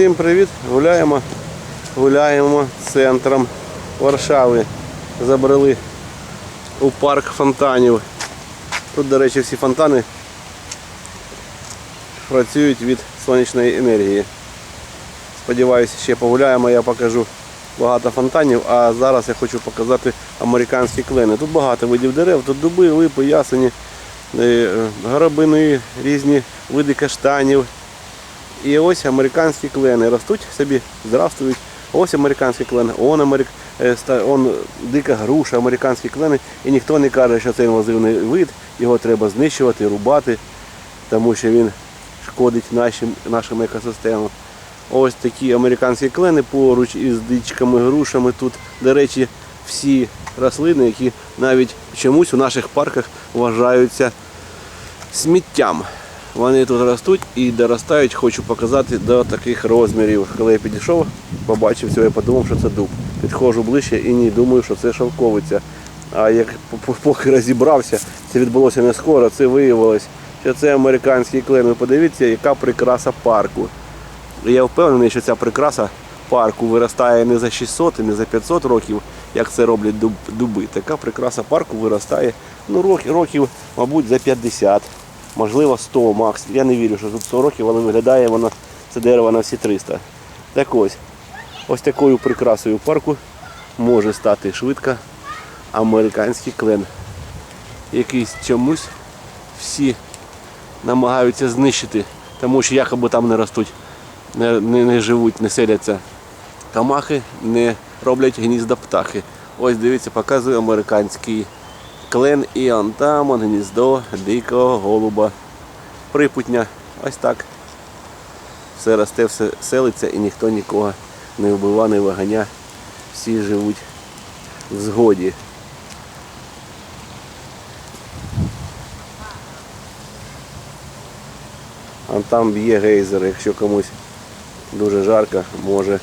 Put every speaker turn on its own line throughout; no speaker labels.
Всім привіт! Гуляємо, гуляємо центром Варшави. Забрали у парк фонтанів. Тут, до речі, всі фонтани працюють від сонячної енергії. Сподіваюся, ще погуляємо, я покажу багато фонтанів, а зараз я хочу показати американські клени. Тут багато видів дерев, тут дуби, липи, ясені, е, горобини, різні види каштанів. І ось американські клени ростуть собі, здравствують. Ось американські клени, он, америк... е, он дика груша, американські клени. І ніхто не каже, що це інвазивний вид, його треба знищувати, рубати, тому що він шкодить нашим, нашим екосистемам. Ось такі американські клени поруч із дичками, грушами. Тут, до речі, всі рослини, які навіть чомусь у наших парках вважаються сміттям. Вони тут ростуть і доростають, хочу показати до таких розмірів. Коли я підійшов, побачив цього, я подумав, що це дуб. Підходжу ближче і ні, думаю, що це шовковиця. А як поки розібрався, це відбулося не скоро, це виявилось, що це американський клен. Ви подивіться, яка прикраса парку. Я впевнений, що ця прикраса парку виростає не за 600 і не за 500 років, як це роблять дуб- дуби. Така прикраса парку виростає ну, років, мабуть, за 50, можливо 100 макс. Я не вірю, що тут 100 років, але виглядає воно, це дерево на всі 300. Так ось, ось такою прикрасою парку може стати швидко американський клен. Якийсь чомусь всі намагаються знищити, тому що якоби там не ростуть не, не, не живуть, не селяться камахи, не роблять гнізда птахи. Ось дивіться, показую американський клен і он там он гніздо дикого голуба. Припутня. Ось так. Все росте, все селиться і ніхто нікого не вбива, не виганя. Всі живуть в згоді. А там б'є гейзер, якщо комусь дуже жарко, може,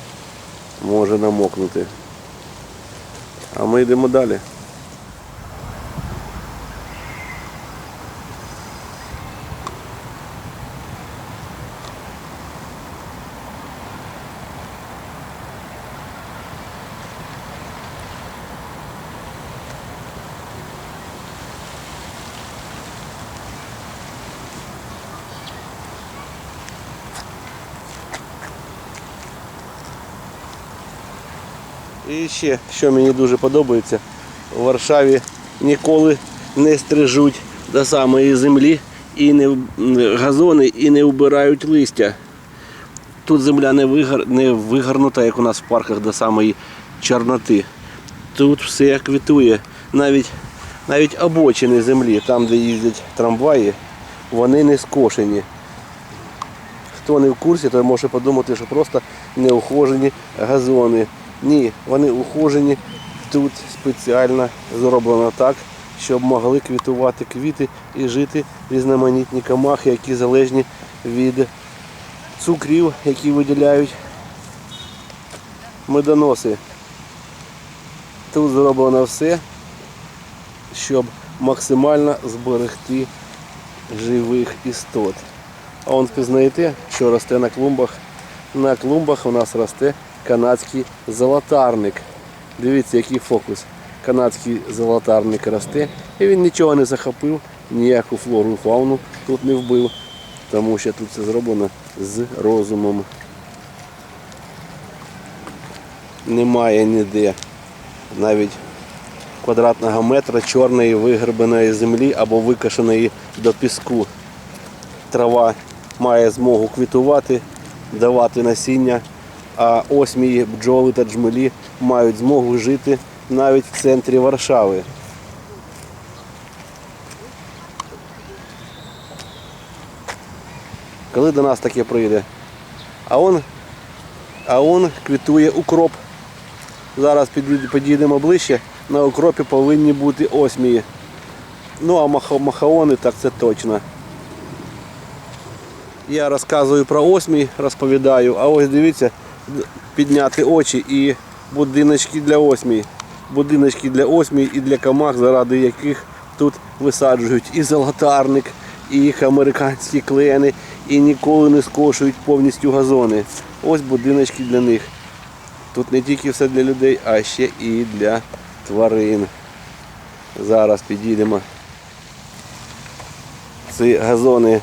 може намокнути. А ми йдемо далі. І ще, що мені дуже подобається, у Варшаві ніколи не стрижуть до самої землі і не газони і не вбирають листя. Тут земля не, вигар, не вигарнута, як у нас в парках до самої чорноти. Тут все квітує. Навіть, навіть обочини землі, там, де їздять трамваї, вони не скошені. Хто не в курсі, то може подумати, що просто неухожені газони. Ні, вони ухожені. Тут спеціально зроблено так, щоб могли квітувати квіти і жити різноманітні камахи, які залежні від цукрів, які виділяють медоноси. Тут зроблено все, щоб максимально зберегти живих істот. А он впізнаєте, що росте на клумбах. На клумбах у нас росте канадський золотарник. Дивіться, який фокус. Канадський золотарник росте. І він нічого не захопив, ніяку флору і фауну тут не вбив, тому що тут це зроблено з розумом. Немає ніде навіть квадратного метра чорної вигребаної землі або викашеної до піску трава має змогу квітувати, давати насіння, а осмії, бджоли та джмелі мають змогу жити навіть в центрі Варшави. Коли до нас таке прийде? А он, а он квітує укроп. Зараз підійдемо ближче, на укропі повинні бути осмії. Ну а махаони так це точно. Я розказую про осмій, розповідаю, а ось дивіться, підняти очі і будиночки для осмій. Будиночки для осмій і для камах, заради яких тут висаджують і золотарник, і їх американські клени і ніколи не скошують повністю газони. Ось будиночки для них. Тут не тільки все для людей, а ще і для тварин. Зараз підійдемо. Ці газони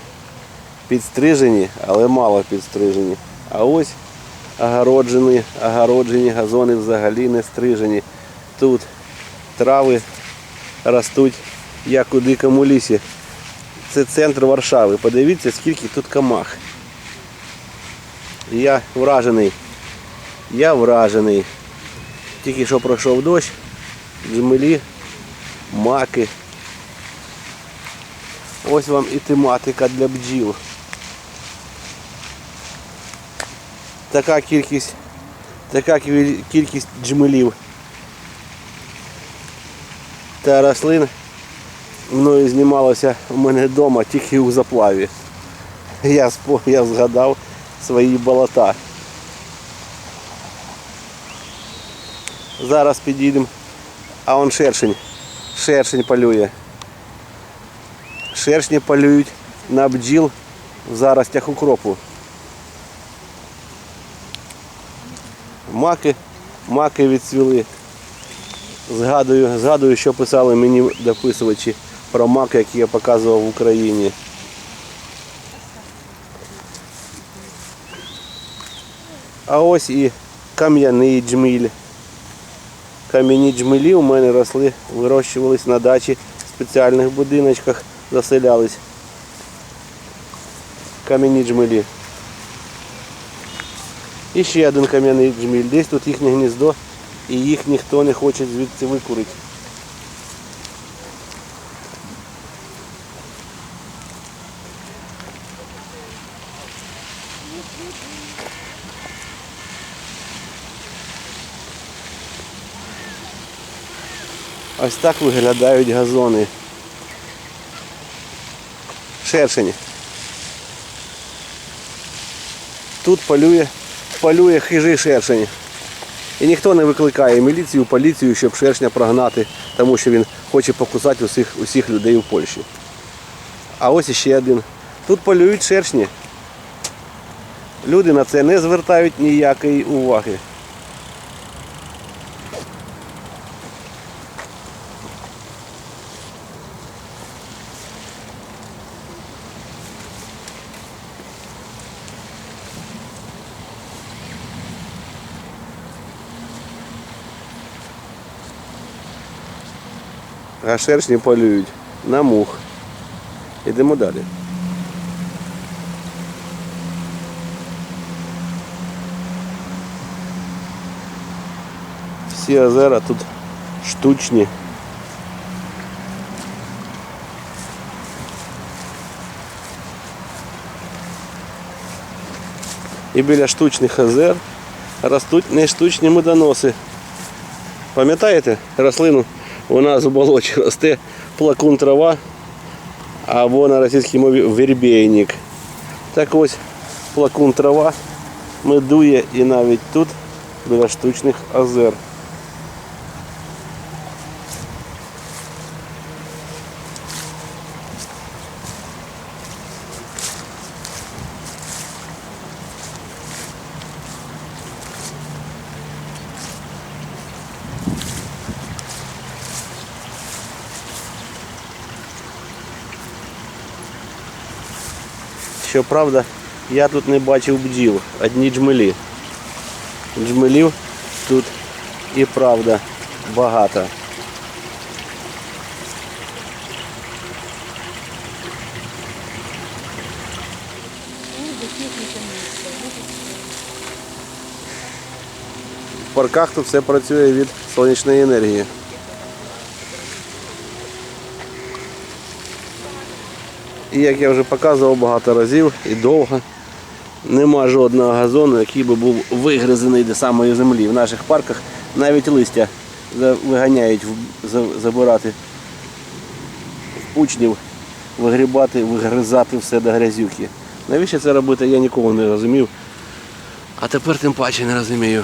підстрижені, але мало підстрижені. А ось огороджені, огороджені газони взагалі не стрижені. Тут трави ростуть як у дикому лісі. Це центр Варшави. Подивіться, скільки тут камах. Я вражений. Я вражений. Тільки що пройшов дощ, джмелі, маки. Ось вам і тематика для бджіл. Така кількість, така кількість джмелів та рослин мною знімалося у мене вдома тільки у заплаві. Я, я згадав свої болота. Зараз підійдемо. А он шершень. Шершень полює. Шершні полюють на бджіл в заростях укропу. Маки, маки відцвіли. Згадую, згадую, що писали мені дописувачі про маки, які я показував в Україні. А ось і кам'яний джміль. Кам'яні джмелі у мене росли, вирощувались на дачі в спеціальних будиночках, заселялись. Кам'яні джмелі. І ще один кам'яний джміль. Десь тут їхнє гніздо і їх ніхто не хоче звідси викурити. Ось так виглядають газони. Шершені. Тут полює, полює хижий шершень. І ніхто не викликає міліцію, поліцію, щоб шершня прогнати, тому що він хоче покусати усіх, усіх людей у Польщі. А ось іще один. Тут полюють шершні. Люди на це не звертають ніякої уваги. А шершні полюють на мух. Йдемо далі. Всі озера тут штучні. І біля штучних озер ростуть не штучні медоноси. Пам'ятаєте рослину? Нас у болоті плакун трава, або на російській мові вербейник. Так ось плакун трава медує і навіть тут біля штучних озер. Щоправда, я тут не бачив бджіл, одні джмелі. Джмелів тут і правда багато. В парках тут все працює від сонячної енергії. І як я вже показував багато разів і довго, нема жодного газону, який би був вигризений до самої землі. В наших парках навіть листя виганяють забирати в учнів, вигрібати, вигризати все до грязюки. Навіщо це робити, я ніколи не розумів. А тепер тим паче не розумію.